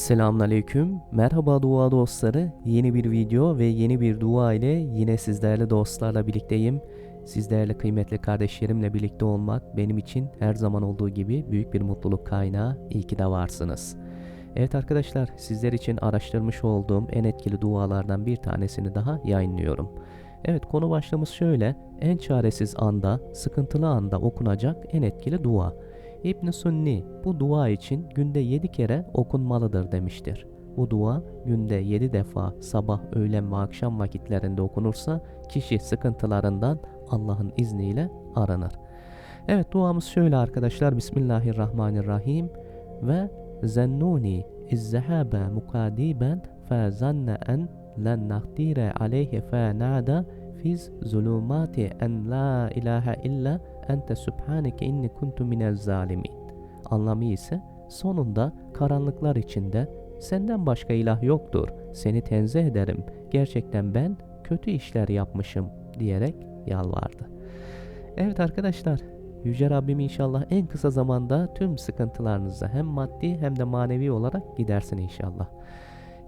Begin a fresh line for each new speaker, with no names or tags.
Selamünaleyküm. Merhaba dua dostları. Yeni bir video ve yeni bir dua ile yine sizlerle dostlarla birlikteyim. Sizlerle kıymetli kardeşlerimle birlikte olmak benim için her zaman olduğu gibi büyük bir mutluluk kaynağı. İyi ki de varsınız. Evet arkadaşlar sizler için araştırmış olduğum en etkili dualardan bir tanesini daha yayınlıyorum. Evet konu başlığımız şöyle. En çaresiz anda, sıkıntılı anda okunacak en etkili dua. İbn Sunni bu dua için günde 7 kere okunmalıdır demiştir. Bu dua günde 7 defa sabah, öğlen ve akşam vakitlerinde okunursa kişi sıkıntılarından Allah'ın izniyle aranır. Evet duamız şöyle arkadaşlar. Bismillahirrahmanirrahim. Ve zennuni izzehabe mukadiben fe zanne en len nahdire aleyhi fe nada fiz zulumati en la ilahe illa ente subhaneke inni kuntu minel zalimin. Anlamı ise sonunda karanlıklar içinde senden başka ilah yoktur. Seni tenzih ederim. Gerçekten ben kötü işler yapmışım diyerek yalvardı. Evet arkadaşlar Yüce Rabbim inşallah en kısa zamanda tüm sıkıntılarınızı hem maddi hem de manevi olarak gidersin inşallah.